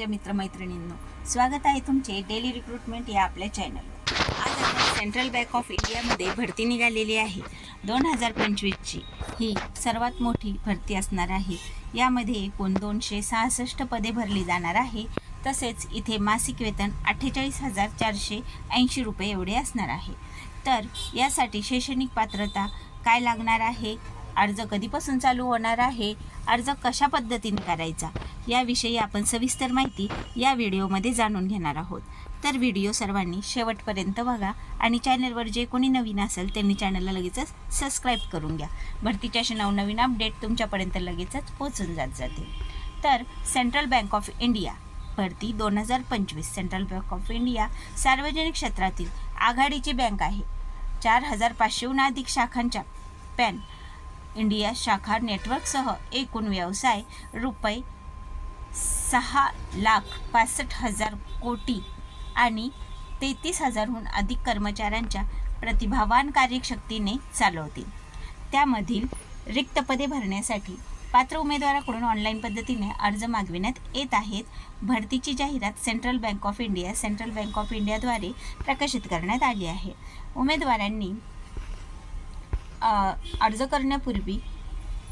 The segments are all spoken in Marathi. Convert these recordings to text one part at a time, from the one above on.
माझ्या मित्रमैत्रिणींनो स्वागत आहे तुमचे डेली रिक्रुटमेंट या आपल्या चॅनल आज आपण सेंट्रल बँक ऑफ इंडियामध्ये भरती निघालेली आहे. दोन हजार पंचवीसची ही सर्वात मोठी भरती असणार आहे. यामध्ये एकूण दोनशे सहासष्ट पदे भरली जाणार आहे. तसेच इथे मासिक वेतन अठ्ठेचाळीस हजार चारशे ऐंशी रुपये एवढे असणार आहे. तर यासाठी शैक्षणिक पात्रता काय लागणार आहे? अर्ज कधीपासून चालू होणार आहे? अर्ज कशा पद्धतीने करायचा याविषयी आपण सविस्तर माहिती या व्हिडिओमध्ये जाणून घेणार आहोत. तर व्हिडिओ सर्वांनी शेवटपर्यंत बघा आणि चॅनलवर जे कोणी नवीन असेल त्यांनी चॅनलला लगेचच सबस्क्राईब करून घ्या. भरतीच्या नवनवीन अपडेट तुमच्यापर्यंत लगेचच पोहोचून जात जाते. तर सेंट्रल बँक ऑफ इंडिया भरती दोन हजार पंचवीस सेंट्रल बँक ऑफ इंडिया सार्वजनिक क्षेत्रातील आघाडीची बँक आहे. चार हजार पाचशेहून अधिक शाखांच्या पॅन इंडिया शाखा नेटवर्कसह एकूण व्यवसाय रुपये सहा लाख पासष्ट हजार कोटी आणि तेहतीस हजारहून अधिक कर्मचाऱ्यांच्या प्रतिभावान कार्यशक्तीने चालवतील. त्यामधील रिक्त पदे भरण्यासाठी पात्र उमेदवाराकडून ऑनलाईन पद्धतीने अर्ज मागविण्यात येत आहेत. भरतीची जाहिरात central bank of India central bank of इंडियाद्वारे प्रकाशित करण्यात आली आहे. उमेदवारांनी अर्ज करण्यापूर्वी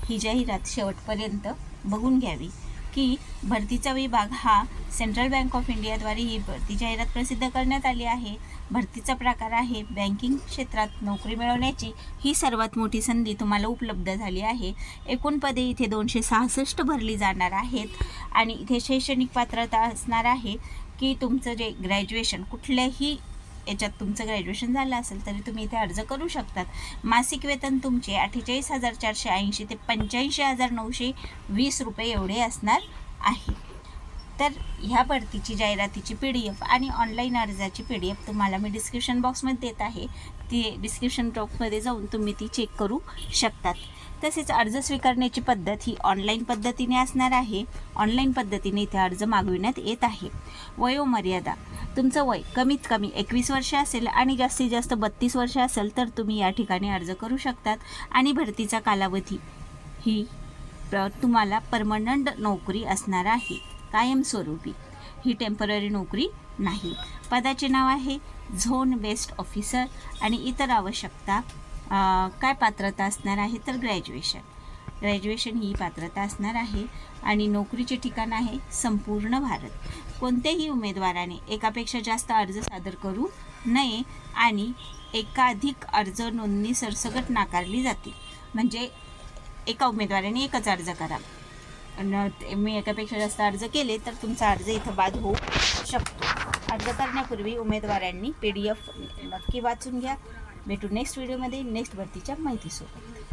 ही जाहिरात शेवटपर्यंत बघून घ्यावी की भरतीचा विभाग हा सेंट्रल बँक ऑफ इंडियाद्वारे ही भरती जाहिरात प्रसिद्ध करण्यात आली आहे. भरतीचा प्रकार आहे बँकिंग क्षेत्रात नोकरी मिळवण्याची. ही सर्वात मोठी संधी तुम्हाला उपलब्ध झाली आहे. एकूण पदे इथे दोनशे सहासष्ट भरली जाणार आहेत आणि इथे शैक्षणिक पात्रता असणार आहे की तुमचं जे ग्रॅज्युएशन कुठल्याही याच्यात तुमचं ग्रॅज्युएशन झालं असेल तरी तुम्ही इथे अर्ज करू शकतात. मासिक वेतन तुमचे अठ्ठेचाळीस हजार चारशे ऐंशी ते पंच्याऐंशी हजार नऊशे वीस रुपये एवढे असणार आहे. तर ह्या भरतीची जाहिरातीची पी डी एफ आणि ऑनलाईन अर्जाची पी डी एफ तुम्हाला मी डिस्क्रिप्शन बॉक्समध्ये देत आहे. ती डिस्क्रिप्शन बॉक्समध्ये जाऊन तुम्ही ती चेक करू शकतात. तसेच अर्ज स्वीकारण्याची पद्धत ही ऑनलाईन पद्धतीने असणार आहे. ऑनलाईन पद्धतीने इथे अर्ज मागविण्यात येत आहे. वयोमर्यादा. तुमचं वय कमीत कमी एकवीस वर्ष असेल आणि जास्तीत जास्त बत्तीस वर्ष असेल तर तुम्ही या ठिकाणी अर्ज करू शकतात. आणि भरतीचा कालावधी ही तुम्हाला परमनंट नोकरी असणार आहे. कायमस्वरूपी. ही टेंपररी नोकरी नाही. पदाचे नाव आहे झोन बेस्ट ऑफिसर आणि इतर आवश्यकता काय पात्रता असणार आहे तर ग्रॅज्युएशन ग्रॅज्युएशन ही पात्रता असणार आहे आणि नोकरीचे ठिकाण आहे संपूर्ण भारत. कोणत्याही उमेदवाराने एकापेक्षा जास्त अर्ज सादर करू नये आणि एकाधिक अर्ज नोंदणी सरसकट नाकारली जातील. म्हणजे एका उमेदवाराने एकच अर्ज करा. मी एकापेक्षा जास्त अर्ज केले तर तुमचा अर्ज इथं बाद होऊ शकतो. अर्ज करण्यापूर्वी उमेदवारांनी पी डी एफ नक्की वाचून घ्या. भेटू नेक्स्ट व्हिडिओमध्ये नेक्स्ट भरतीच्या माहितीसोबत.